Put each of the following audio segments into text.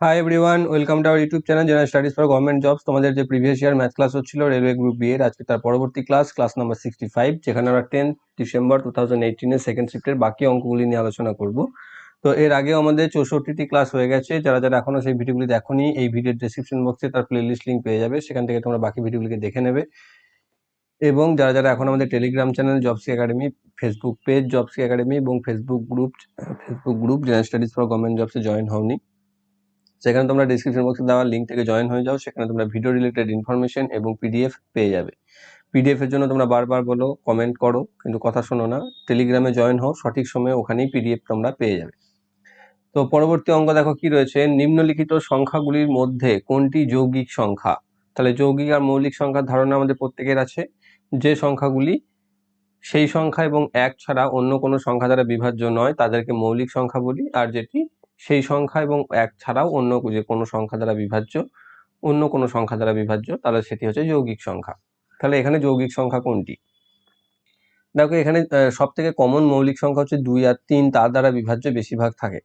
Hi everyone welcome to our YouTube channel general studies for government jobs তোমাদের যে previous year math class হচ্ছিল railway group B এর, আজকে তার পরবর্তী class class number sixty five যেখানে আমরা টেন ডিসেম্বর টু থাউজেন্ড এইটিনের সেকেন্ড শিফটের বাকি অঙ্কগুলি নিয়ে আলোচনা করব। তো এর আগেও আমাদের চৌষট্টিটি ক্লাস হয়ে গেছে। যারা যারা এখনও সেই ভিডিওগুলি দেখোনি, এই ভিডিওর ডিসক্রিপশন বক্সে তার প্লেলিস্ট লিঙ্ক পেয়ে যাবে। সেখান থেকে তোমরা বাকি ভিডিওগুলিকে দেখে নেবে। এবং যারা যারা এখন আমাদের টেলিগ্রাম চ্যানেল জবসি একাডেমি ফেসবুক পেজ জবসি একাডেমি এবং Facebook group Facebook group general studies for government জবসে join হওনি। সেখানে তোমরা ডিসক্রিপশন বক্সে দেওয়া লিঙ্ক থেকে জয়েন হয়ে যাও, সেখানে তোমরা ভিডিও রিলেটেড ইনফরমেশন এবং পিডিএফ পেয়ে যাবে। পিডিএফ এর জন্য তোমরা বারবার বলো কমেন্ট করো, কিন্তু কথা শোনো না। টেলিগ্রামে জয়েন হও, সঠিক সময়ে ওখানেই পিডিএফ তোমরা পেয়ে যাবে। তো পরবর্তী অঙ্ক দেখো কি রয়েছে? নিম্নলিখিত সংখ্যাগুলির মধ্যে কোনটি যৌগিক সংখ্যা? তাহলে যৌগিক আর মৌলিক সংখ্যার ধারণা আমাদের প্রত্যেকের আছে। যে সংখ্যাগুলি, সেই সংখ্যা এবং এক ছাড়া অন্য কোনো সংখ্যা দ্বারা বিভাজ্য নয়, তাদেরকে মৌলিক সংখ্যা বলি আর যেটি সেই সংখ্যা এবং এক ছাড়াও অন্য যে কোনো সংখ্যা দ্বারা বিভাজ্য, অন্য কোনো সংখ্যা দ্বারা বিভাজ্য, তাহলে সেটি হচ্ছে যৌগিক সংখ্যা। তাহলে এখানে যৌগিক সংখ্যা কোনটি? দেখো এখানে সব থেকে কমন মৌলিক সংখ্যা হচ্ছে দুই আর তিন, তার দ্বারা বিভাজ্য বেশিরভাগ থাকে।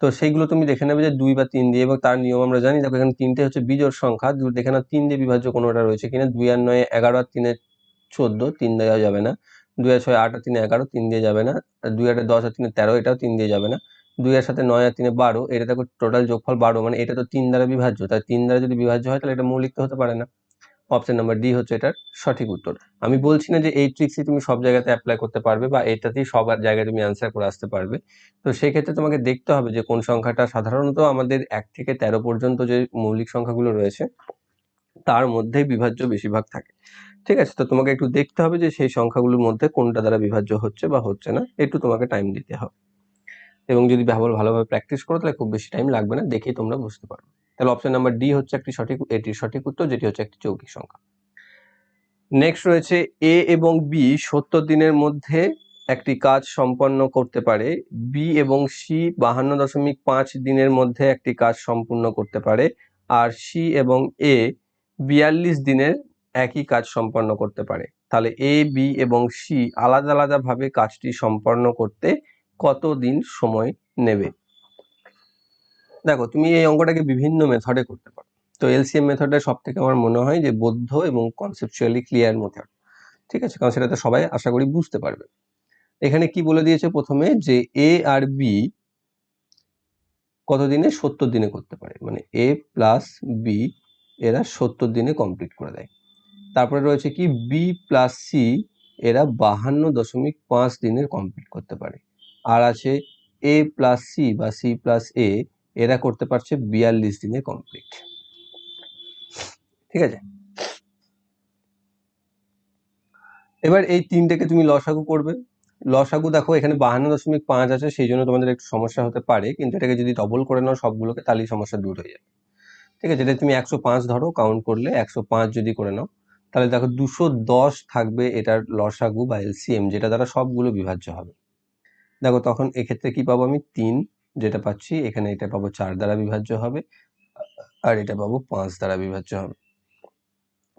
তো সেইগুলো তুমি দেখে নেবে যে দুই বা তিন দিয়ে, এবং তার নিয়ম আমরা জানি, দেখো এখানে তিনটে হচ্ছে বিজোড় সংখ্যা দেখে না তিন দিয়ে বিভাজ্য কোনোটা রয়েছে কিনা? দুই আর নয়, এগারো আর তিনে চোদ্দ, তিন দেওয়া যাবে না। দুই আর ছয়, আট আর তিনে এগারো, তিন দিয়ে যাবে না। দুই আটে দশ আর তিনে তেরো, এটাও তিন দিয়ে যাবে না। দুই এর সাথে নয় আর তিনে বারো, এটা দেখো টোটাল যোগফল বারো মানে এটা তো তিন দ্বারা বিভাজ্য, তাই তিন দ্বারা যদি বিভাজ্য হয়, তাহলে এটা মৌলিক তো হতে পারে না। অপশন নাম্বার ডি হচ্ছে এটার সঠিক উত্তর। আমি বলছি না যে এই ট্রিক্সই তুমি সব জায়গাতে অ্যাপ্লাই করতে পারবে বা এটাতেই সব জায়গায় তুমি অ্যান্সার করে আসতে পারবে। তো সেই ক্ষেত্রে তোমাকে দেখতে হবে যে কোন সংখ্যাটা সাধারণত আমাদের এক থেকে তেরো পর্যন্ত যে মৌলিক সংখ্যাগুলো রয়েছে, তার মধ্যেই বিভাজ্য বেশিরভাগ থাকে। ঠিক আছে? তো তোমাকে একটু দেখতে হবে যে সেই সংখ্যাগুলোর মধ্যে কোনটা দ্বারা বিভাজ্য হচ্ছে বা হচ্ছে না, একটু তোমাকে টাইম দিতে হবে। এবং যদি ব্যবহার ভালোভাবে প্র্যাকটিস করো, তাহলে খুব বেশি টাইম লাগবে না, দেখেই তোমরা বুঝতে পারবে তাহলে অপশন নাম্বার ডি হচ্ছে একটি সঠিক, এটির সঠিক উত্তর, যেটি হচ্ছে একটি যৌগিক সংখ্যা। নেক্সট রয়েছে এ এবং বি সত্তর দিনের মধ্যে একটি কাজ সম্পন্ন করতে পারে। বি এবং সি বাহান্ন দশমিক পাঁচ দিনের মধ্যে একটি কাজ সম্পূর্ণ করতে পারে। আর সি এবং এ বিয়াল্লিশ দিনের একই কাজ সম্পন্ন করতে পারে। তাহলে এ বি এবং সি আলাদা আলাদাভাবে কাজটি সম্পন্ন করতে কতদিন সময় নেবে? দেখো, তুমি এই অঙ্কটাকে বিভিন্ন মেথডে করতে পারো। তো এলসিএম মেথডটা সব থেকে আমার মনে হয় যে বৌদ্ধ এবং কনসেপচুয়ালি ক্লিয়ার মেথড ঠিক আছে? কারণ সেটাতে সবাই আশা করি বুঝতে পারবে। এখানে কি বলে দিয়েছে প্রথমে? যে এ আর বি কত দিনে সত্তর দিনে করতে পারে। মানে এ প্লাস বি এরা সত্তর দিনে কমপ্লিট করে দেয়। তারপরে রয়েছে কি? বি প্লাস সি এরা বাহান্ন দশমিক পাঁচ দিনের কমপ্লিট করতে পারে। আর আছে এ প্লাস সি বা সি প্লাস এ এরা করতে পারছে বিয়াল্লিশ দিনে কমপ্লিট ঠিক আছে? এবার এই তিনটাকে তুমি লসাগু করবে। লসাগু দেখো, এখানে বাহান্ন দশমিক পাঁচ আছে, সেই জন্য তোমাদের একটু সমস্যা হতে পারে, কিন্তু এটাকে যদি ডবল করে নাও সবগুলোকে, তাহলেই সমস্যা দূর হয়ে যাবে। ঠিক আছে? এটা তুমি একশো পাঁচ ধরো কাউন্ট করলে একশো পাঁচ যদি করে নাও, তাহলে দেখো দুশো দশ থাকবে এটার লসাগু বা এলসিএম যেটা দ্বারা সবগুলো বিভাজ্য হবে। দেখো, তখন এক্ষেত্রে কি পাবো আমি? তিন যেটা পাচ্ছি, এখানে এটা পাবো চার দ্বারা বিভাজ্য হবে, আর এটা পাবো পাঁচ দ্বারা বিভাজ্য হবে।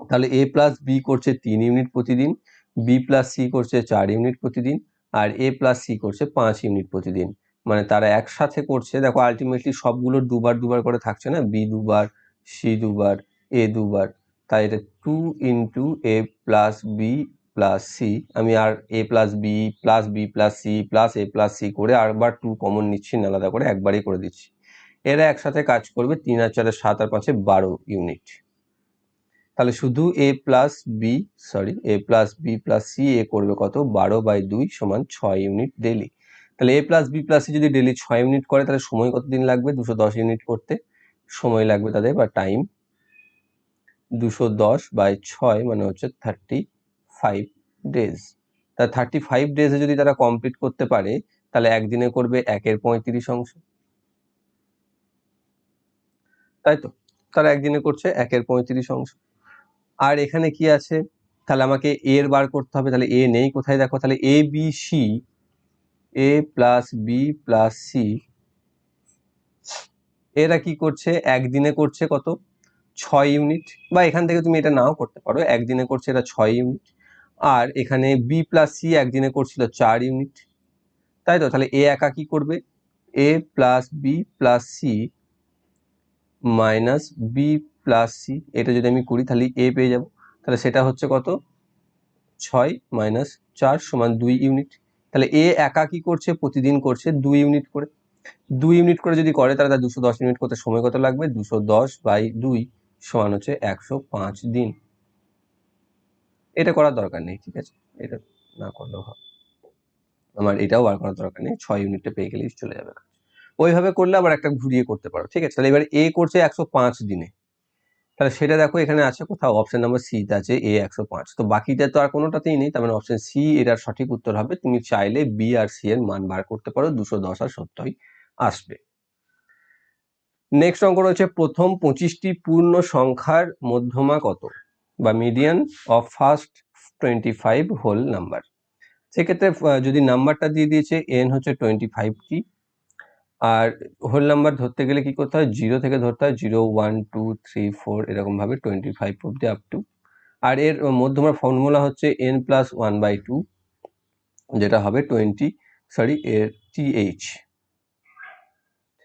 তাহলে এ প্লাস বি করছে তিন ইউনিট প্রতিদিন বি প্লাস সি করছে চার ইউনিট প্রতিদিন, আর এ প্লাস সি করছে পাঁচ ইউনিট প্রতিদিন। মানে তারা একসাথে করছে, দেখো আলটিমেটলি সবগুলোর দুবার দুবার করে থাকছে না? বি দুবার সি দুবার এ দুবার। তাই এটা two into A plus B plus C আমি আর A plus B plus B plus C plus A plus C করে আরবার টু কমন নিচ্ছি আলাদা করে একবারই করে দিচ্ছি। এরা একসাথে কাজ করবে তিন আর চারের সাত আর পাঁচে বারো ইউনিট তাহলে শুধু A plus B sorry A plus B plus C A করবে কত? বারো বাই দুই সমান ছয় ইউনিট ডেলি তাহলে A plus B plus C যদি ডেলি ছয় ইউনিট করে, তাহলে সময় কত দিন লাগবে? দুশো দশ ইউনিট করতে। সময় লাগবে তাদের বা টাইম দুশো দশ বাই ছয় মানে হচ্ছে থার্টি ফাইভ ডেজ তা থার্টি ফাইভ ডেজে যদি তারা কমপ্লিট করতে পারে, তাহলে একদিনে করবে একের পঁয়ত্রিশ অংশ। তাই তো? তারা একদিনে করছে একের পঁয়ত্রিশ অংশ। আর এখানে কি আছে? তাহলে আমাকে এর বার করতে হবে, তাহলে এ নেই কোথায়? দেখো, তাহলে A B C A plus B plus C এরা কি করছে? একদিনে করছে কত? ছয় ইউনিট। বা এখান থেকে তুমি এটা নাও করতে পারো, একদিনে করছে এটা ছয় ইউনিট। আর এখানে বি প্লাস সি একদিনে করছিল চার ইউনিট তাই তো? তাহলে এ একা কি করবে? A plus B plus C minus B plus C এটা যদি আমি করি, তাহলে এ পেয়ে যাব। তাহলে সেটা হচ্ছে কত? ছয় মাইনাস চার সমান দুই ইউনিট তাহলে এ একা কি করছে? প্রতিদিন করছে দুই ইউনিট করে। দুই ইউনিট করে যদি করে, তাহলে তার দুশো দশ ইউনিট করতে সময় কত লাগবে? দুশো দশ বাই দুই সমান হচ্ছে একশো পাঁচ দিন। এটা করার দরকার নেই, ঠিক আছে? এটা না করলেও হবে। আমার এটাও বার করার দরকার নেই, ছয় ইউনিটটা পেয়ে গেলেই চলে যাবে ওইভাবে করলে আবার একটা ঘুরিয়ে করতে পারো, ঠিক আছে? তাহলে এবার এ করছে একশো পাঁচ দিনে। তাহলে সেটা দেখো এখানে আছে কোথাও অপশন নাম্বার সিতে আছে এ একশো পাঁচ। তো বাকিটা তো আর কোনোটাতেই নেই, তার মানে অপশন সি এটার সঠিক উত্তর হবে। তুমি চাইলে বি আর সি এর মান বার করতে পারো, দুশো দশ আর সত্যই আসবে। নেক্সট অঙ্ক রয়েছে, প্রথম পঁচিশটি পূর্ণ সংখ্যার মধ্যমা কত? বা median of first twenty five whole number সেক্ষেত্রে যদি নাম্বারটা দিয়ে দিয়েছে এন হচ্ছে টোয়েন্টি ফাইভটি আর হোল নাম্বার ধরতে গেলে কি করতে হয়? জিরো থেকে ধরতে হয় zero one two three four এরকমভাবে টোয়েন্টি ফাইভ অব্দি আপ টু আর এর মধ্যে মধ্যমার ফর্মুলা হচ্ছে N plus one by two যেটা হবে টোয়েন্টি সরি এর টিএইচ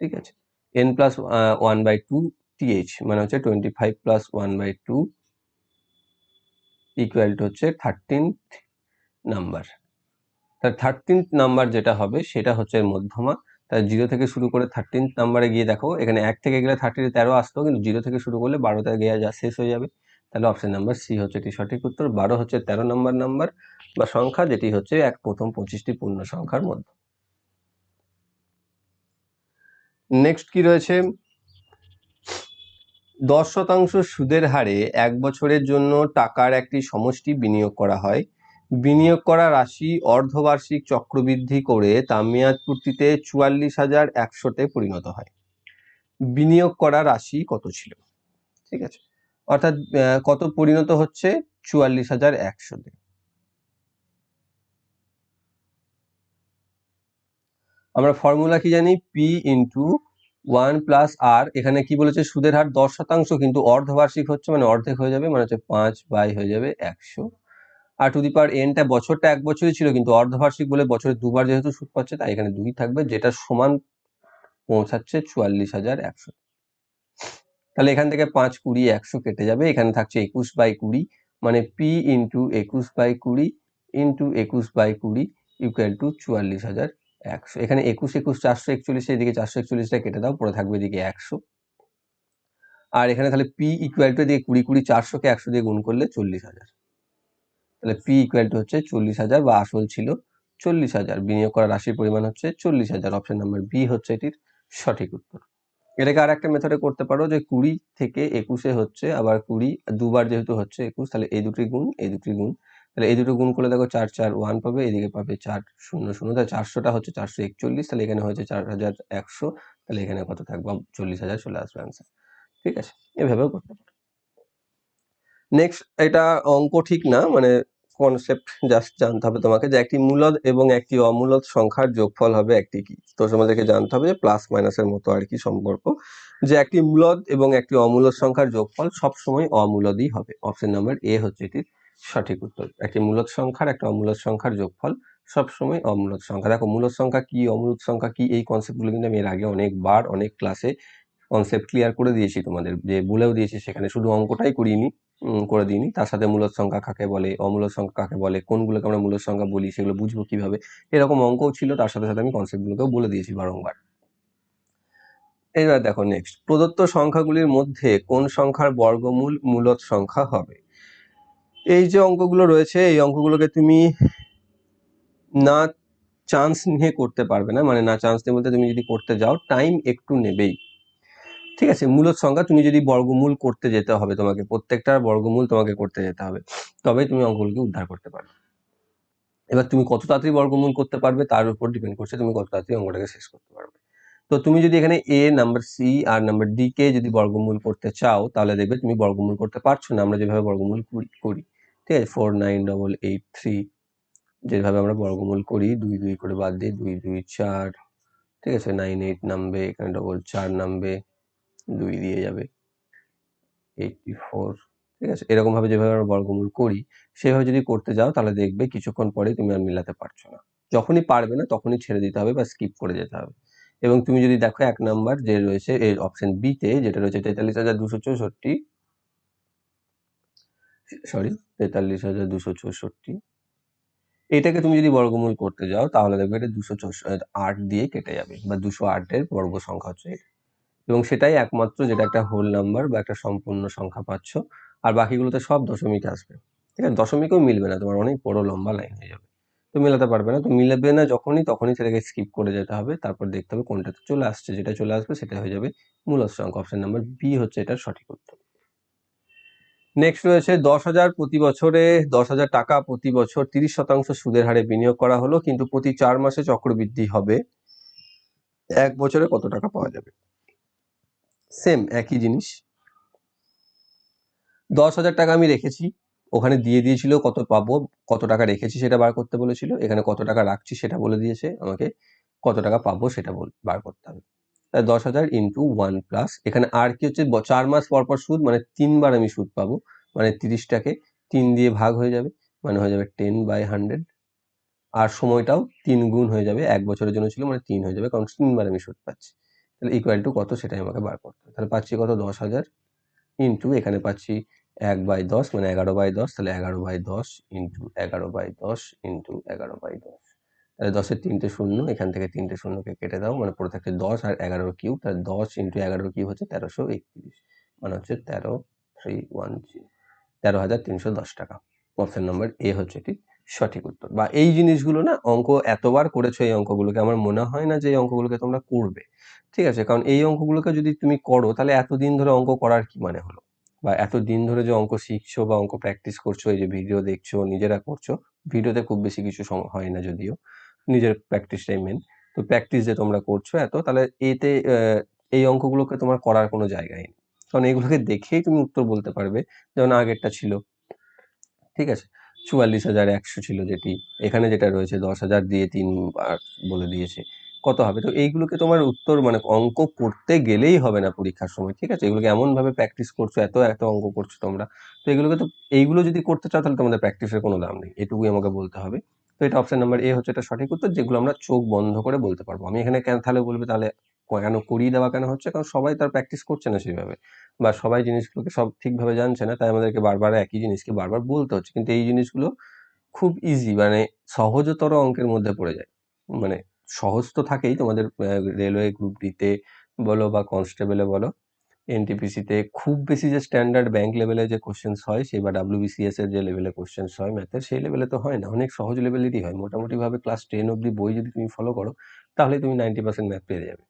ঠিক আছে? N plus one by two TH মানে হচ্ছে twenty five plus one by two equal to হচ্ছে থার্টিনথ নাম্বার তার থার্টিনথ নাম্বার যেটা হবে, সেটা হচ্ছে মধ্যমা। তার জিরো থেকে শুরু করে থার্টিনথ নাম্বারে গিয়ে দেখো, এখানে এক থেকে গেলে থার্টিতে তেরো আসতো, কিন্তু জিরো থেকে শুরু করলে বারোতে গিয়ে যা শেষ হয়ে যাবে। তাহলে অপশন নাম্বার সি হচ্ছে এটি সঠিক উত্তর। বারো হচ্ছে তেরো নম্বর নাম্বার বা সংখ্যা, যেটি হচ্ছে এক প্রথম পঁচিশটি পূর্ণ সংখ্যার মধ্যে। নেক্সট কি রয়েছে? দশ শতাংশ সুদের হারে এক বছরের জন্য টাকার একটি সমষ্টি বিনিয়োগ করা হয়। বিনিয়োগ করা রাশি অর্ধবার্ষিক চক্রবৃদ্ধি করে তা মেয়াদ পূর্তিতে চুয়াল্লিশ হাজার একশোতে পরিণত হয়। বিনিয়োগ করা রাশি কত ছিল? ঠিক আছে। অর্থাৎ কত পরিণত হচ্ছে? চুয়াল্লিশ হাজার একশোতে। আমরা ফর্মুলা কি জানি? P into one plus R, এখানে কি বলেছে? সুদের হার দশ শতাংশ, কিন্তু অর্ধবার্ষিক হচ্ছে মানে অর্ধেক হয়ে যাবে মানে হচ্ছে পাঁচ বাই হয়ে যাবে একশো। আর টু দি পাওয়ার এনটা বছরটা এক বছরই ছিল, কিন্তু অর্ধবার্ষিক বলে বছরে দুবার যেহেতু সুদ পাচ্ছে, তাই এখানে দুই থাকবে, যেটা সমান পৌঁছাচ্ছে চুয়াল্লিশ হাজার একশো। তাহলে এখান থেকে পাঁচ কুড়ি একশো কেটে যাবে, এখানে থাকছে একুশ বাই কুড়ি মানে পি ইন্টু একুশ বাই কুড়ি ইন্টু একুশ বাই কুড়ি ইকুয়াল টু চুয়াল্লিশ হাজার একশো, এখানে একুশ একুশ, চারশো, একচল্লিশ, এদিকে চারশো, একচল্লিশটা কেটে দাও, পরে থাকবে এদিকে একশো। আর এখানে তাহলে পি ইকুয়াল টু এদিকে কুড়ি কুড়ি, চারশোকে একশো দিয়ে গুণ করলে চল্লিশ হাজার। তাহলে পি ইকুয়াল টু হচ্ছে চল্লিশ হাজার বা আসল ছিল চল্লিশ হাজার। বিনিয়োগ করা রাশির পরিমাণ হচ্ছে চল্লিশ হাজার। অপশন নাম্বার বি হচ্ছে এটির সঠিক উত্তর। এটাকে আর একটা মেথডে করতে পারো যে কুড়ি থেকে একুশে হচ্ছে, আবার কুড়ি, দুবার যেহেতু হচ্ছে একুশ, তাহলে এই দুটি গুণ, এই দুটি গুণ তাহলে এই দুটো গুণ করলে দেখো চার চার ওয়ান পাবে, এদিকে পাবে চার, শূন্য শূন্য, তাহলে চারশোটা হচ্ছে চারশো একচল্লিশ, তাহলে এখানে হয়েছে চার হাজার একশো, তাহলে এখানে কত থাকবে? চল্লিশ হাজার চলে আসবে আনসার ঠিক আছে? এভাবেও করতে পারো। নেক্সট এটা অঙ্ক ঠিক না মানে কনসেপ্ট জাস্ট জানতে হবে তোমাকে যে একটি মূলদ এবং একটি অমূলদ সংখ্যার যোগফল হবে একটি কি? তো তোমাদেরকে জানতে হবে যে প্লাস মাইনাসের মতো আর কি সম্পর্ক, যে একটি মূলদ এবং একটি অমূলদ সংখ্যার যোগফল সবসময় অমূলদই হবে। অপশন নাম্বার এ হচ্ছে এটির সঠিক উত্তর। একটি মূলদ সংখ্যার একটা অমূলদ সংখ্যার যোগফল সবসময় অমূলদ সংখ্যা। দেখো মূলদ সংখ্যা কি অমূলদ সংখ্যা কি, এই কনসেপ্টগুলো কিন্তু আমি এর আগে অনেকবার, অনেক ক্লাসে কনসেপ্ট ক্লিয়ার করে দিয়েছি তোমাদের। যে বলেও দিয়েছি, সেখানে শুধু অঙ্কটাই করিনি করে দিইনি। তার সাথে মূলদ সংখ্যা কাকে বলে অমূলদ সংখ্যা কাকে বলে, কোনগুলোকে আমরা মূলদ সংখ্যা বলি, সেগুলো বুঝব কীভাবে? এরকম অঙ্কও ছিল, তার সাথে সাথে আমি কনসেপ্টগুলোকেও বলে দিয়েছি বারংবার। এবার দেখো নেক্সট প্রদত্ত সংখ্যাগুলির মধ্যে কোন সংখ্যার বর্গমূল মূলদ সংখ্যা হবে? এই যে অঙ্কগুলো রয়েছে, এই অঙ্কগুলোকে তুমি না চান্স নিয়ে করতে পারবে না মানে না চান্স নিয়ে বলতে তুমি যদি করতে যাও টাইম একটু নেবেই। ঠিক আছে, মূলত সংখ্যা তুমি যদি বর্গমূল করতে যেতে হবে তোমাকে প্রত্যেকটার বর্গমূল তোমাকে করতে যেতে হবে তবে তুমি অঙ্কগুলোকে উদ্ধার করতে পারবে। এবার তুমি কত তাড়াতাড়ি বর্গমূল করতে পারবে, তার উপর ডিপেন্ড করছে তুমি কত তাড়াতাড়ি অঙ্কটাকে শেষ করতে পারবে। তো তুমি যদি এখানে এ নাম্বার সি আর নাম্বার ডি কে যদি বর্গমূল করতে চাও, তাহলে দেখবে তুমি বর্গমূল করতে পারছ না, আমরা যেভাবে বর্গমূল করি- করি। ঠিক আছে? Four nine double eight three যেভাবে আমরা বর্গমূল করি, দুই দুই করে বাদ দিয়ে দুই দুই চার, ঠিক আছে? নাইন এইট নামবে, এখানে ডবল চার নামবে, দুই দিয়ে যাবে এইটটি ফোর ঠিক আছে? এরকমভাবে যেভাবে আমরা বর্গমূল করি, সেভাবে যদি করতে যাও, তাহলে দেখবে কিছুক্ষণ পরে তুমি আর মিলাতে পারছ না। যখনই পারবে না, তখনই ছেড়ে দিতে হবে বা স্কিপ করে যেতে হবে। এবং তুমি যদি দেখো এক নাম্বার যে রয়েছে এই অপশন বিতে যেটা রয়েছে তেতাল্লিশ হাজার দুশো চৌষট্টি, সরি তেতাল্লিশ হাজার দুশো চৌষট্টি। এটাকে তুমি যদি বর্গমূল করতে যাও, তাহলে দেখবে এটা দুশো আট দিয়ে কেটে যাবে, বা দুশো আটের বর্গ সংখ্যা হচ্ছে এবং সেটাই একমাত্র যেটা একটা হোল নাম্বার বা একটা সম্পূর্ণ সংখ্যা পাচ্ছ, আর বাকিগুলোতে সব দশমিক আসবে। ঠিক আছে? দশমিকও মিলবে না, তোমার অনেক বড় লম্বা লাইন হয়ে যাবে। তো মেলাতে পারবে না, তো মিলবে না যখনই, তখনই সেটাকে স্কিপ করে যেতে হবে, তারপর দেখতে হবে কোনটাতে চলে আসছে, যেটা চলে আসবে সেটা হয়ে যাবে মূলত সংখ্যা অপশন নাম্বার বি হচ্ছে এটার সঠিক উত্তর। নেক্সট রয়েছে, দশ হাজার প্রতি বছরে দশ হাজার টাকা প্রতি বছর তিরিশ শতাংশ সুদের হারে বিনিয়োগ করা হলো, কিন্তু প্রতি চার মাসে চক্রবৃদ্ধি হবে। এক বছরে কত টাকা পাওয়া যাবে? সেম একই জিনিস। দশ হাজার টাকা আমি রেখেছি, ওখানে দিয়ে দিয়েছিল কত পাবো, কত টাকা রেখেছি সেটা বার করতে বলেছিল, এখানে কত টাকা রাখছি সেটা বলে দিয়েছে, আমাকে কত টাকা পাবো সেটা বার করতে হবে। তাই দশ হাজার ইন্টু ওয়ান প্লাস এখানে আর কি হচ্ছে চার মাস পর পর সুদ মানে তিনবার আমি সুদ পাবো। মানে তিরিশটাকে তিন দিয়ে ভাগ হয়ে যাবে মানে হয়ে যাবে টেন বাই হান্ড্রেড আর সময়টাও তিন গুণ হয়ে যাবে, এক বছরের জন্য ছিল মানে তিন হয়ে যাবে, কারণ তিনবার আমি সুদ পাচ্ছি। তাহলে ইকুয়াল টু কত সেটাই আমাকে বার করতে হবে। তাহলে পাচ্ছি কত? দশ হাজার ইন্টু এখানে পাচ্ছি এক বাই দশ মানে এগারো বাই দশ, তাহলে এগারো বাই দশ ইন্টু এগারো বাই দশ ইন্টু এগারো বাই দশ। দশের তিনটে শূন্য, এখান থেকে তিনটে শূন্যকে কেটে দাও মানে পড়ে থাকছে দশ আর এগারোর কিউব, তাহলে দশ ইন্টু এগারোর কিউব হচ্ছে তেরোশো একত্রিশ মানে হচ্ছে তেরো, থ্রি, ওয়ান তেরো হাজার তিনশো দশ টাকা। অপশন নম্বর এ হচ্ছে এটি সঠিক উত্তর। বা এই জিনিসগুলো না, অঙ্ক এতবার করেছ এই অঙ্কগুলোকে, আমার মনে হয় না যে এই অঙ্কগুলোকে তোমরা করবে। ঠিক আছে, কারণ এই অঙ্কগুলোকে যদি তুমি করো, তাহলে এতদিন ধরে অঙ্ক করার কি মানে হলো? বা এতদিন ধরে যে অঙ্ক শিখছো বা অঙ্ক প্র্যাকটিস করছ, এই যে ভিডিও দেখছ, নিজেরা করছ ভিডিওতে খুব বেশি কিছু হয় না যদিও। নিজের প্র্যাকটিসটাই মেন তো প্র্যাকটিস যে তোমরা করছ এত, তাহলে এতে এই অঙ্কগুলোকে তোমার করার কোনো জায়গাই নেই। কারণ এগুলোকে দেখেই তুমি উত্তর বলতে পারবে, যেমন আগেরটা ছিল। ঠিক আছে? চুয়াল্লিশ হাজার একশো ছিল যেটি, এখানে যেটা রয়েছে দশ হাজার দিয়ে তিনবার বলে দিয়েছে। কত হবে? তো এইগুলোকে তোমার উত্তর মানে অঙ্ক করতে গেলেই হবে না পরীক্ষার সময়, ঠিক আছে? এগুলোকে এমনভাবে প্র্যাকটিস করছ, এত এত অঙ্ক করছ তোমরা। তো এগুলোকে তো, এইগুলো যদি করতে চাও তাহলে তোমাদের প্র্যাকটিসের কোনো দাম নেই। এটুকুই আমাকে বলতে হবে। তো এটা অপশন নাম্বার এ হচ্ছে এটা সঠিক উত্তর, যেগুলো আমরা চোখ বন্ধ করে বলতে পারব। আমি এখানে কেন তাহলে বলবে তাহলে কেন করিয়ে দেওয়া কেন হচ্ছে? কারণ সবাই তার প্র্যাকটিস করছে না সেইভাবে। বা সবাই জিনিসগুলোকে সব ঠিকভাবে জানছে না, তাই আমাদেরকে বারবার একই জিনিসকে বারবার বলতে হচ্ছে। কিন্তু এই জিনিসগুলো খুব ইজি মানে সহজতর অঙ্কের মধ্যে পড়ে যায়। মানে সহজ তো থাকেই তোমাদের রেলওয়ে গ্রুপ ডিতে বলো বা কনস্টেবলে বলো। এনটিপিসিতে খুব বেশি যে স্ট্যান্ডার্ড ব্যাংক লেভেলে যে কোশ্চেন্স হয়, সেই বা ডাব্লিউবিসিএস এর যে লেভেলে কোশ্চেন্স হয় ম্যাথের সেই লেভেলে তো হয় না। অনেক সহজ লেভেলেরই হয়। মোটামুটিভাবে ক্লাস টেন অবধি বই যদি তুমি ফলো করো, তাহলে তুমি নাইনটি পার্সেন্ট ম্যাথ পেয়ে যাবে।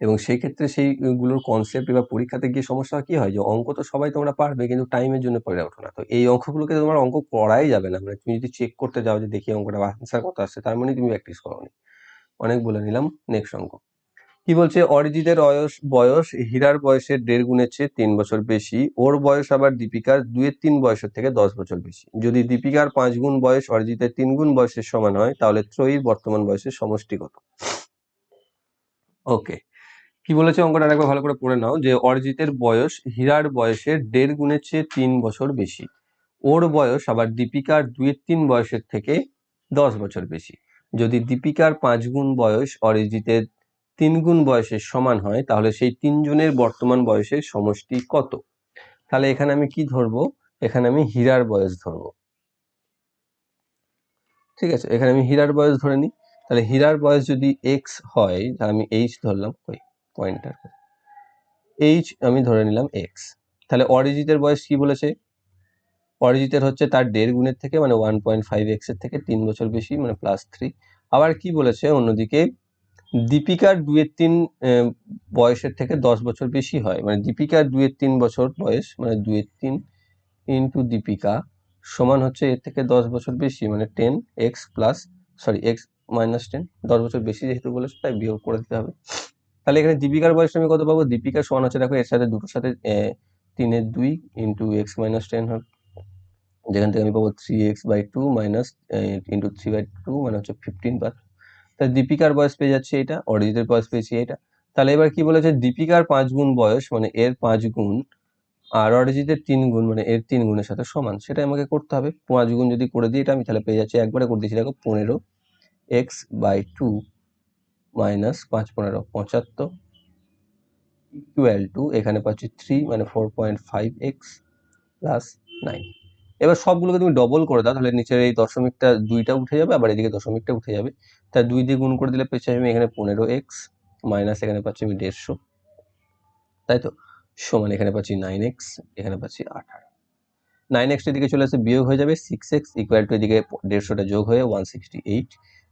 এবং সেই ক্ষেত্রে সেইগুলোর কনসেপ্ট বা পরীক্ষাতে গিয়ে সমস্যা কি হয় যে, অঙ্ক তো সবাই তোমরা পারবে, কিন্তু টাইমের জন্য পড়ে ওঠো না। তো এই অঙ্কগুলোকে তোমার অঙ্ক করাই যাবে না। মানে তুমি যদি চেক করতে যাও যে, দেখি অঙ্কটা আনসার কত আসছে, তার মানে তুমি প্র্যাকটিস করোনি। অনেক বলে নিলাম। নেক্সট অঙ্ক। কি বলছে? অরিজিতের বয়স বয়স, হীরার বয়সের দেড় গুণের চেয়ে তিন বছর বেশি। ওর বয়স আবার দীপিকার দুয়ের তিন বয়সের থেকে দশ বছর বেশি। যদি দীপিকার পাঁচ গুণ বয়স অরিজিতের তিন গুণ বয়সের সমান হয়, তাহলে ত্রয়ীর বর্তমান বয়সের সমষ্টি কত ওকে। কি বলেছে? অঙ্কটা একবার ভালো করে পড়ে নাও যে অরিজিতের বয়স, হীরার বয়সের দেড় গুণের চেয়ে তিন বছর বেশি। ওর বয়স আবার দীপিকার দুয়ের তিন বয়সের থেকে দশ বছর বেশি। যদি দীপিকার পাঁচ গুণ বয়স অরিজিতের তিন গুণ বয়সের সমান হয়, তাহলে সেই তিনজনের বর্তমান বয়সের সমষ্টি কত? তাহলে এখানে আমি কি ধরবো? এখানে আমি হীরার বয়স ধরবো। ঠিক আছে, এখানে আমি হীরার বয়স ধরে নিই। তাহলে হীরার বয়স যদি এক্স হয়, তাহলে আমি এইচ ধরলাম কই পয়েন্টার এইচ আমি ধরে নিলাম এক্স তাহলে অরিজিতের বয়স কি বলেছে? অরিজিতের হচ্ছে তার দেড় গুণের থেকে মানে ওয়ান পয়েন্ট ফাইভ এক্সের থেকে তিন বছর বেশি মানে প্লাস থ্রি আবার কি বলেছে? অন্যদিকে দীপিকার দুয়ের তিন বয়সের থেকে দশ বছর বেশি হয়। মানে দীপিকার দুয়ের তিন বছর বয়স মানে দুয়ের তিন ইন্টু দীপিকা সমান হচ্ছে এর থেকে দশ বছর বেশি মানে ten X plus sorry X minus ten, দশ বছর বেশি যেহেতু বলেছে, তাই বিয়োগ করে দিতে হবে। তাহলে এখানে দীপিকার বয়স আমি কত পাবো? দীপিকার সমান হচ্ছে, দেখো, এর সাথে, দুটোর সাথে তিনের দুই ইন্টু এক্স মাইনাস টেন হবে যেখান থেকে আমি পাবো three X by two minus into three by two মানে হচ্ছে ফিফটিন পার তাহলে দীপিকার বয়স পেয়ে যাচ্ছে এটা, অরিজিতের বয়স পেয়েছি এটা। তাহলে এবার কি বলেছে? দীপিকার পাঁচ গুণ বয়স মানে এর পাঁচ গুণ, আর অরিজিতের তিন গুণ মানে এর তিন গুণের সাথে সমান সেটা আমাকে করতে হবে। পাঁচ গুণ যদি করে দিই, এটা আমি তাহলে পেয়ে যাচ্ছি, একবারে করে দিচ্ছি দেখো, পনেরো এক্স বাই টু মাইনাস পাঁচ পনেরো, পঁচাত্তর ইকুয়াল টু, এখানে পাচ্ছি থ্রি মানে four point five X plus nine. এবার সবগুলোকে তুমি ডবল করে দাও, তাহলে নিচের এই দশমিকটা দুইটা উঠে যাবে, আবার এদিকে দশমিকটা উঠে যাবে। তাই দুই দিয়ে গুণ করে দিলে পেয়েছি আমি এখানে পনেরো এক্স মাইনাস এখানে পাচ্ছি আমি দেড়শো। তাই তো? সমান এখানে পাচ্ছি নাইন এক্স এখানে পাচ্ছি আঠারো। নাইন এক্স এদিকে চলে আসে, বিয়োগ হয়ে যাবে সিক্স এক্স ইকুয়াল টু এদিকে দেড়শোটা যোগ হয়ে ওয়ান সিক্সটি এইট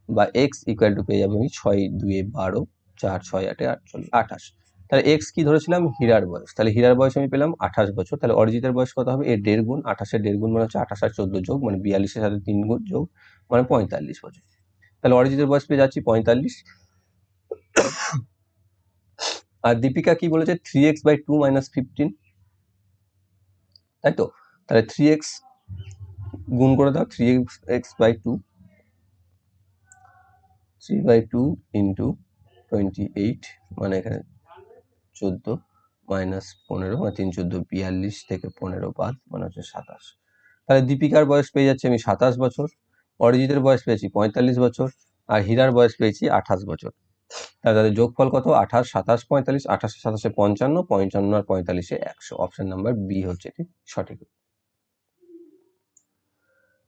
বা এক্স ইকুয়াল টু পেয়ে যাবে আমি ছয় দুয়ে বারো, চার, ছয়, আটে আটচল্লিশ, আঠাশ। তাহলে এক্স কি ধরেছিলাম? হীরার বয়স। তাহলে হীরার বয়স আমি পেলাম আঠাশ বছর। তাহলে অরিজিতের বয়স কত হবে? এর দেড় গুণ। আঠাশের দেড় গুণ মানে হচ্ছে আঠাশ আর চোদ্দ যোগ মানে বিয়াল্লিশের সাথে তিন গুণ যোগ মানে পঁয়তাল্লিশ বছর। তাহলে অরিজিতের বয়স পেয়ে যাচ্ছি পঁয়তাল্লিশ। আর দীপিকা কি বলেছে? Three X by two minus fifteen তাই তো? তাহলে থ্রি এক্স গুণ করে দাও three X X by two three by two into twenty eight মানে এখানে চোদ্দ মাইনাস পনেরো মানে তিন চোদ্দ, বিয়াল্লিশ থেকে পনেরো বাদ মানে হচ্ছে সাতাশ। তাহলে দীপিকার বয়স পেয়ে যাচ্ছি আমি সাতাশ বছর, অরিজিতের বয়স পেয়েছি পঁয়তাল্লিশ বছর, আর হীরার বয়স পেয়েছি আঠাশ বছর। তাহলে তাদের যোগফল কত? আঠাশ, সাতাশ, পঁয়তাল্লিশ, আঠাশ সাতাশে পঞ্চান্ন পঞ্চান্ন আর পঁয়তাল্লিশে একশো। অপশন নাম্বার বি হচ্ছে এটি সঠিক।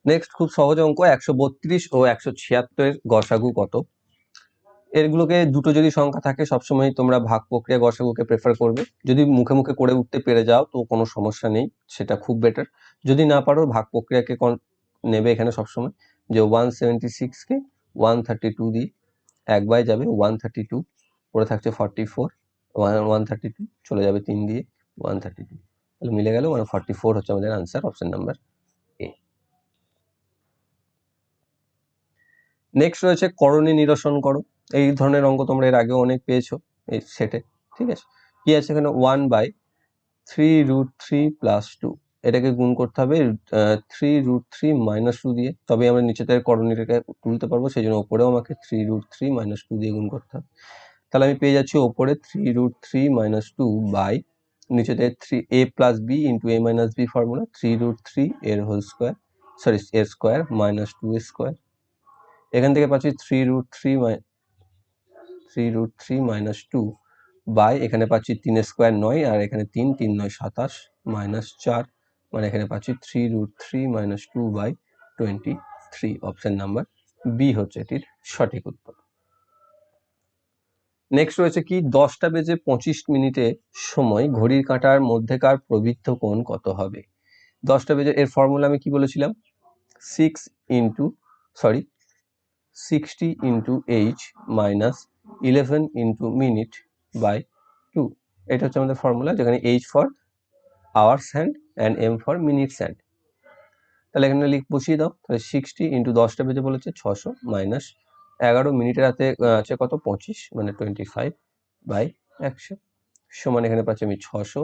নেক্সট খুব সহজ অঙ্ক, একশো বত্রিশ ও একশো ছিয়াত্তরের গসাগু কত? এগুলোকে দুটো যদি সংখ্যা থাকে সবসময় তোমরা ভাগ প্রক্রিয়া গসাগুকে প্রেফার করবে। যদি মুখে মুখে করে উঠতে পেরে যাও, তো কোনো সমস্যা নেই, সেটা খুব বেটার যদি না পারো, ভাগ প্রক্রিয়াকে নেবে এখানে সবসময়, যে ওয়ান সেভেন্টি সিক্সকে ওয়ান থার্টি টু দিয়ে এক বাই যাবে ওয়ান থার্টি টু পরে থাকছে forty four one one thirty two চলে যাবে তিন দিয়ে ওয়ান থার্টি টু তাহলে মিলে গেল মানে ফর্টি ফোর হচ্ছে আমাদের answer option number A next রয়েছে করণী নিরসন করো। এই ধরনের অঙ্ক তোমরা এর আগে অনেক পেয়েছ এই সেটে ঠিক আছে? কি আছে এখানে? One by three root three plus two এটাকে গুণ করতে হবে three root three minus two দিয়ে। তবে আমরা নিচে থেকে করণীটাকে তুলতে পারব, সেই জন্য ওপরেও আমাকে three root three minus two দিয়ে গুণ করতে হবে। তাহলে আমি পেয়ে যাচ্ছি ওপরে three root three minus two by নিচেতে three A plus B into A minus B formula three root three এর হোল স্কোয়ার সরি এর স্কোয়ার মাইনাস টু এর স্কোয়ার এখান থেকে পাচ্ছি three root three three root three minus two by, এখানে পাচ্ছি তিনের স্কোয়ার নয়, আর এখানে তিন তিন নয়, সাতাশ মাইনাস চার মানে এখানে পাচ্ছি three root three minus two by twenty three. Option number B হচ্ছে এটির সঠিক উত্তর। নেক্সট রয়েছে কি, দশটা বেজে পঁচিশ মিনিটে সময়, ঘড়ির কাঁটার মধ্যেকার প্রবৃদ্ধ কোণ কত হবে? দশটা বেজে, এর ফর্মুলা আমি কি বলেছিলাম? Six into sorry sixty into H minus eleven into minute by two এটা হচ্ছে আমাদের ফর্মুলা যেখানে H for hours hand and M for minutes hand তাহলে এখানে লিখ, বসিয়ে দাও। তাহলে সিক্সটি ইন্টু দশটা বেজে বলেছে ছশো মাইনাস এগারো মিনিটের হাতে আছে কত? পঁচিশ মানে টোয়েন্টি ফাইভ বাই একশো। সমান এখানে পাচ্ছি আমি ছশো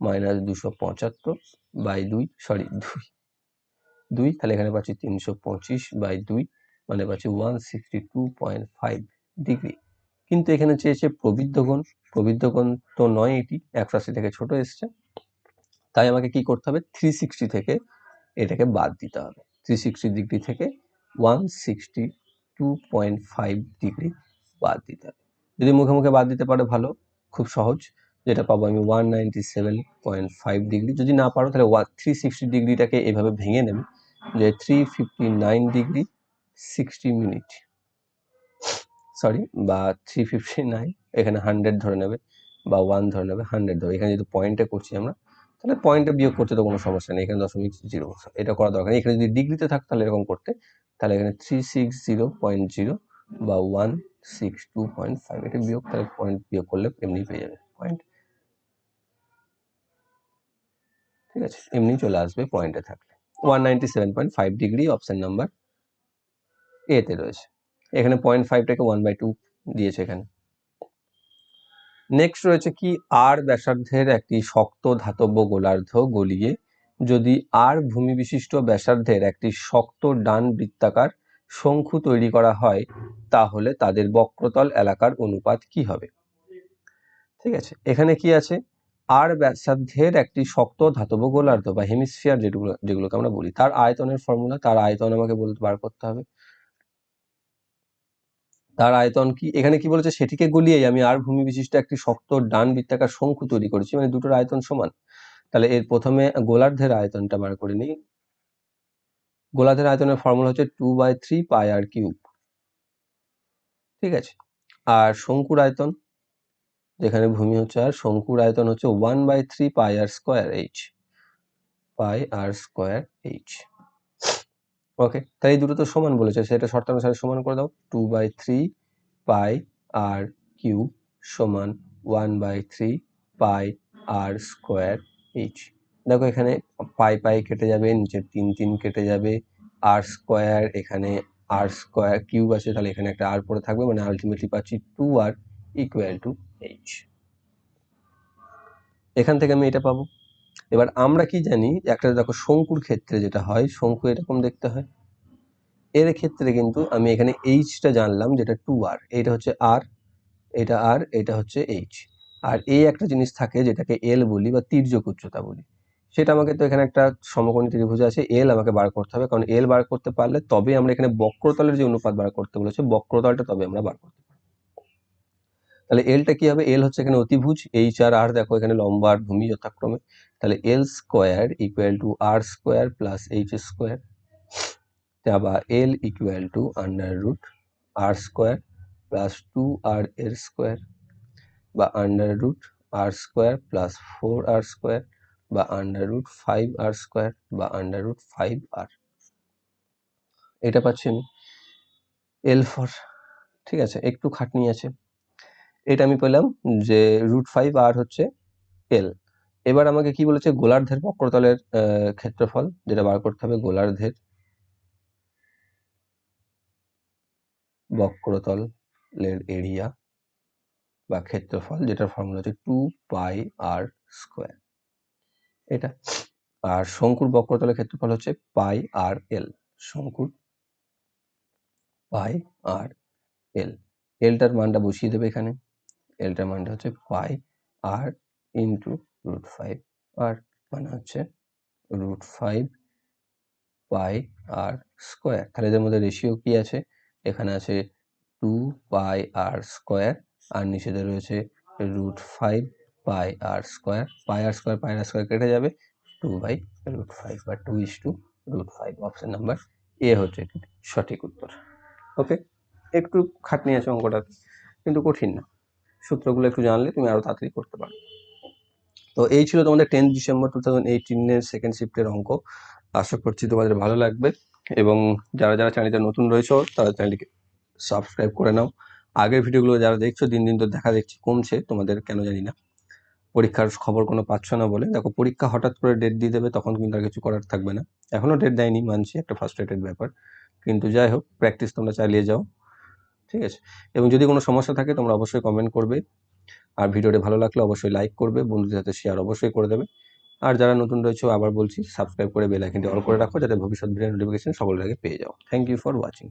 মাইনাস দুশো পঁচাত্তর বাই দুই সরি দুই। দুই, তাহলে এখানে পাচ্ছি তিনশো পঁচিশ বাই দুই মানে পাচ্ছি one sixty two point five degree কিন্তু এখানে চেয়েছে প্রবৃদ্ধ কোণ প্রবৃদ্ধ কোণ তো নয় এটি, একশো আশি থেকে ছোট এসছে। তাই আমাকে কি করতে হবে? থ্রি সিক্সটি থেকে এটাকে বাদ দিতে হবে। থ্রি সিক্সটি ডিগ্রি থেকে one sixty two point five degree বাদ দিতে হবে। যদি মুখে মুখে বাদ দিতে পারো, ভালো। খুব সহজ। যেটা পাবো আমি one ninety seven point five degree যদি না পারো, তাহলে থ্রি সিক্সটি ডিগ্রিটাকে এভাবে ভেঙে নেবে যে three fifty nine degree sixty minute sorry বা থ্রি ফিফটি নাইন এখানে হান্ড্রেড ধরে নেবে, বা ওয়ান ধরে নেবে হান্ড্রেড ধরে, এখানে যেহেতু পয়েন্টে করছি আমরা, তাহলে পয়েন্টে বিয়োগ করতে তো কোনো সমস্যা নেই, এখানে দশমিক জিরো এটা করা দরকার নেই, এখানে যদি ডিগ্রিতে থাকতো তাহলে এরকম করতে, তাহলে এখানে three six zero point zero বা one six two point five এটা বিয়োগ, তাহলে পয়েন্ট বিয়োগ করলে এমনি পেয়ে যাবে পয়েন্ট ঠিক আছে, এমনি চলে আসবে পয়েন্টে থাকলে। One ninety seven point five degree option number এতে রয়েছে। এখানে পয়েন্ট ফাইভটাকে ওয়ান বাই টু দিয়েছে এখানে। নেক্সট রয়েছে কি? আর ব্যাসার্ধের একটি শক্ত ধাতব গোলার্ধ গলিয়ে যদি আর ভূমি বিশিষ্ট ব্যাসার্ধের একটি শক্ত ডান বৃত্তাকার শঙ্কু তৈরি করা হয়, তাহলে তাদের বক্রতল এলাকার অনুপাত কি হবে? ঠিক আছে, এখানে কি আছে? আর ব্যাসার্ধের একটি শক্ত ধাতব গোলার্ধ বা হেমিস্ফিয়ার যেগুলো যেগুলোকে আমরা বলি, তার আয়তনের ফর্মুলা তার আয়তন আমাকে বলতে বার করতে হবে। তার আয়তন কি, এখানে কি বলেছে? সেটিকে গলিয়েই আমি আর ভূমি বিশিষ্ট একটি শক্ত ডান বৃত্তাকার শঙ্কু তৈরি করেছি মানে দুটোর আয়তন সমান। তাহলে এর প্রথমে গোলার্ধের আয়তনটা বার করে নিই। গোলার্ধের আয়তনের ফর্মুলা হচ্ছে two by three pi R cube ঠিক আছে? আর শঙ্কুর আয়তন, যেখানে ভূমি হচ্ছে আর শঙ্কুর আয়তন হচ্ছে one by three pi R square H pi R square H okay তাই এই দুটো তো সমান বলেছে, সেটা শর্তানুসারে সমান করে দাও two by three pi R cube সমান one by three pi R square H দেখো এখানে পাই পাই কেটে যাবে, নিচে তিন তিন কেটে যাবে আর স্কোয়ার এখানে আর স্কোয়ার কিউব আছে, তাহলে এখানে একটা আর পরে থাকবে মানে আলটিমেটলি পাচ্ছি two R equal to H এখান থেকে আমি এটা পাবো। এবার আমরা কি জানি, একটা দেখো শঙ্কুর ক্ষেত্রে যেটা হয়, শঙ্কু এরকম দেখতে হয়। এর ক্ষেত্রে কিন্তু আমি এখানে এইচটা জানলাম, যেটা টু আর এইটা হচ্ছে আর এটা আর এটা হচ্ছে এইচ আর এই একটা জিনিস থাকে, যেটাকে এল বলি বা তির্যক উচ্চতা বলি। সেটা আমাকে তো এখানে একটা সমকোণী ত্রিভুজ আছে এল আমাকে বার করতে হবে। কারণ এল বার করতে পারলে তবে আমরা এখানে বক্রতলের যে অনুপাত বার করতে বলেছে, বক্রতলটা তবে আমরা বার করতে পারব। তাহলে এলটা কি হবে? এল হচ্ছে এখানে অতিভুজ এইচ আর আর দেখো এখানে লম্বা আর ভূমি যথাক্রমে। তাহলে L square equal to R square plus H square বা L equal to under root R square plus two R এর স্কোয়ার বা under root R square plus four R square বা under root five R square বা under root five আর এটা পাচ্ছি আমি L for ঠিক আছে? একটু খাটনি আছে। এটা আমি পেলাম যে রুট ফাইভ আর হচ্ছে এল এবার আমাকে কি বলেছে? গোলার্ধের বক্রতলের ক্ষেত্রফল, যেটা বার করতে হবে গোলার্ধের বক্রতলের এরিয়া বা ক্ষেত্রফল, যেটার ফর্মুলা হচ্ছে টু পাই আর স্কোয়ার এটা। আর শঙ্কুর বক্রতলের ক্ষেত্রফল হচ্ছে পাই আর এল শঙ্কুর পাই আর এল এলটার মানটা বসিয়ে দেবে এখানে। এলটার মানটা হচ্ছে pi R into root five R মানে হচ্ছে root five pi R square তাহলে এদের মধ্যে রেশিও কি আছে? এখানে আছে টু পাই আর স্কোয়ার আর নিচেতে রয়েছে root five pi R square pi R square pi R square কেটে যাবে টু বাই রুট ফাইভ বা two is two root five option number A হচ্ছে সঠিক উত্তর। ওকে একটু খাটনি আছে অঙ্কটা কিন্তু কঠিন না। সূত্রগুলো একটু জানলে তুমি আরও তাড়াতাড়ি করতে পারো। তো এই ছিল তোমাদের টেন্থ ডিসেম্বর টু থাউজেন্ড এইটিনের সেকেন্ড শিফটের অঙ্ক। আশা করছি তোমাদের ভালো লাগবে এবং যারা যারা চ্যানেলটা নতুন রয়েছে, তারা চ্যানেলটিকে সাবস্ক্রাইব করে নাও। আগের ভিডিওগুলো যারা দেখছ, দিন দিন তো দেখা দেখছি কমছে, তোমাদের কেন জানি না। পরীক্ষার খবর কোনো পাচ্ছ না বলে। দেখো, পরীক্ষা হঠাৎ করে ডেট দিয়ে দেবে, তখন কিন্তু আর কিছু করার থাকবে না। এখনও ডেট দেয়নি, মানছি একটা ফার্স্ট্রেটেড ব্যাপার। কিন্তু যাই হোক প্র্যাকটিস তোমরা চালিয়ে যাও। ঠিক আছে? এবং যদি কোনো সমস্যা থাকে, তোমরা অবশ্যই কমেন্ট করবে। আর ভিডিওটি ভালো লাগলে অবশ্যই লাইক করবে, বন্ধুদের সাথে শেয়ার অবশ্যই করে দেবে। আর যারা নতুন রয়েছে, আবার বলছি সাবস্ক্রাইব করে বেল আইকনটি অল করে রাখো, যাতে ভবিষ্যৎ ভিডিও নোটিফিকেশন সকলের আগে পেয়ে যাও। Thank you for watching